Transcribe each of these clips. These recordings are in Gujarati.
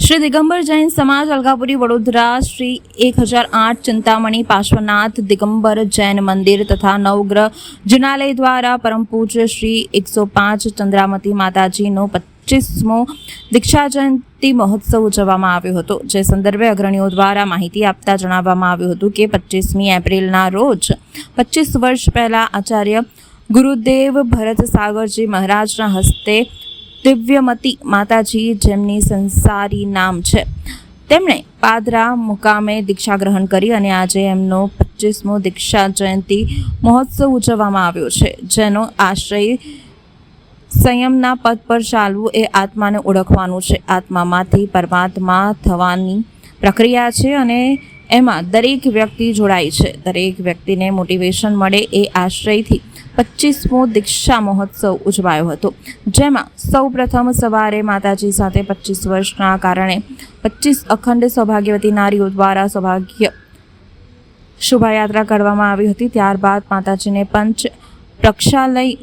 શ્રી દિગંબર જૈન સમાજ અલગાપુરી વડોદરા શ્રી એક હજાર આઠ ચિંતામણી પાર્શ્વનાથ દિગંબર જૈન મંદિર તથા નવગ્રહ જિનાલય દ્વારા પરમ પૂજ્ય શ્રી એકસો પાંચ ચંદ્રામતી માતાજીનો પચીસમો દીક્ષા જયંતિ મહોત્સવ ઉજવવામાં આવ્યો હતો. જે સંદર્ભે અગ્રણીઓ દ્વારા માહિતી આપતા જણાવવામાં આવ્યું હતું કે પચીસમી એપ્રિલના રોજ પચીસ વર્ષ પહેલા આચાર્ય ગુરુદેવ ભરત સાગરજી મહારાજના હસ્તે દિવ્યમતી માતાજી જેમની સંસારી નામ છે. તેમણે પાદરા મુકામે દીક્ષા ગ્રહણ કરી અને આજે એમનો પચીસમો દીક્ષા જયંતિ મહોત્સવ ઉજવવામાં આવ્યો છે, જેનો આશ્રય સંયમના પદ પર ચાલવું એ આત્માને ઓળખવાનું છે. આત્મામાંથી પરમાત્મા થવાની પ્રક્રિયા છે અને એમાં દરેક વ્યક્તિ જોડાય છે. દરેક વ્યક્તિને મોટિવેશન મળે એ આશ્રયથી પચીસમો દીક્ષા મહોત્સવ ઉજવાયો હતો. જેમાં સૌ પ્રથમ સવારે માતાજી સાથે પચીસ વર્ષના કારણે પચીસ અખંડ સૌભાગ્યવતી નારીઓ દ્વારા સૌભાગ્ય શોભાયાત્રા કરવામાં આવી હતી. ત્યારબાદ માતાજીને પંચ પ્રક્ષાલય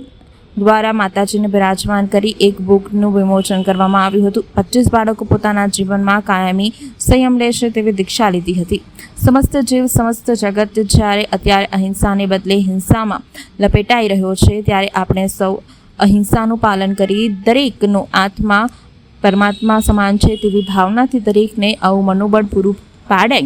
દ્વારા માતાજીને બિરાજમાન કરી એક બુકનું વિમોચન કરવામાં આવ્યું હતું. પચીસ બાળકો પોતાના જીવનમાં કાયમી સંયમ લેશે તેવી દીક્ષા લીધી હતી. સમસ્ત જીવ, સમસ્ત જગત જ્યારે અત્યારે અહિંસાને બદલે હિંસામાં લપેટાઈ રહ્યો છે, ત્યારે આપણે સૌ અહિંસાનું પાલન કરી દરેકનો આત્મા પરમાત્મા સમાન છે તેવી ભાવનાથી દરેકને આવું મનોબળ પૂરું પાડે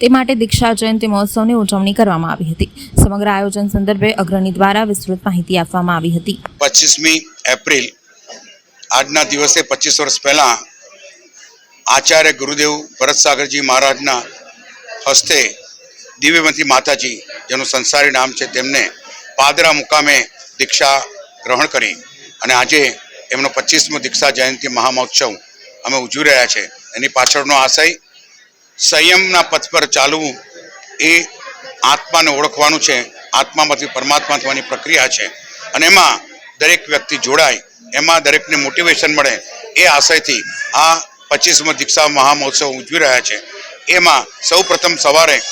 તે માટે દીક્ષા જયંતિ મહોત્સવની ઉજવણી કરવામાં આવી હતી. સમગ્ર આયોજન સંદર્ભે અગ્રણી દ્વારા વિસ્તૃત માહિતી આપવામાં આવી હતી. પચીસમી એપ્રિલ, આજના દિવસે પચીસ વર્ષ પહેલાં આચાર્ય ગુરુદેવ ભરત સાગરજી મહારાજના હસ્તે દિવ્યમતી માતાજી, જેનું સંસારી નામ છે તેમને પાદરા મુકામે દીક્ષા ગ્રહણ કરી અને આજે એમનો પચીસમો દીક્ષા જયંતિ મહામહોત્સવ અમે ઉજવી રહ્યા છે. એની પાછળનો આશય સંયમના પથ પર ચાલવું એ આત્માને ઓળખવાનું છે. આત્મામાંથી પરમાત્મા થવાની પ્રક્રિયા છે. અને એમાં દરેક વ્યક્તિ જોડાય, એમાં દરેકને મોટિવેશન મળે એ આશયથી આ પચીસમો દીક્ષા મહામહોત્સવ ઉજવી રહ્યા છે. એમાં સૌ સવારે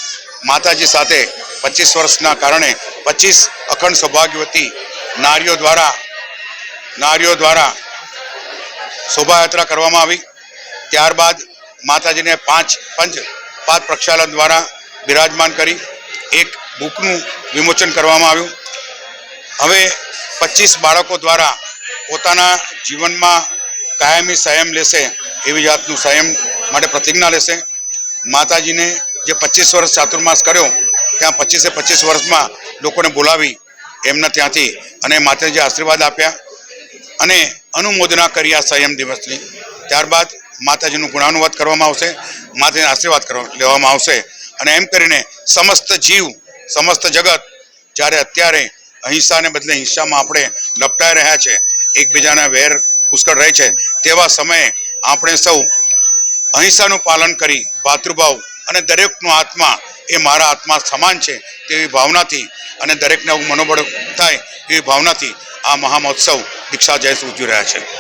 માતાજી સાથે પચીસ વર્ષના કારણે પચીસ અખંડ સૌભાગ્યવતી નારીઓ દ્વારા નારીઓ દ્વારા શોભાયાત્રા કરવામાં આવી. ત્યારબાદ માતાજીને પાંચ પંચ પાંચ પ્રક્ષાલન દ્વારા બિરાજમાન કરી એક બુકનું વિમોચન કરવામાં આવ્યું. હવે પચીસ બાળકો દ્વારા પોતાના જીવનમાં કાયમી સંયમ લેશે, એવી જાતનું સંયમ માટે પ્રતિજ્ઞા લેશે. માતાજીને જે પચીસ વર્ષ ચાતુર્માસ કર્યો, ત્યાં પચીસે પચીસ વર્ષમાં લોકોને બોલાવી એમના ત્યાંથી અને માતાજી આશીર્વાદ આપ્યા અને અનુમોદના કરી આ સંયમ દિવસની. ત્યારબાદ માતાજીનું ગુણાનુવાદ કરવામાં આવશે, માતાજીના આશીર્વાદ લેવામાં આવશે. અને એમ કરીને સમસ્ત જીવ, સમસ્ત જગત જ્યારે અત્યારે અહિંસાને બદલે હિંસામાં આપણે લપટાઈ રહ્યા છે, એકબીજાના વેર પુષ્કળ રહે છે, તેવા સમયે આપણે સૌ અહિંસાનું પાલન કરી, ભાતૃભાવ અને દરેકનો આત્મા એ મારા આત્મા સમાન છે તેવી ભાવનાથી અને દરેકને મનોબળ થાય એવી ભાવનાથી આ મહામહોત્સવ દીક્ષા જયંતિ ઉજવી રહ્યા છે.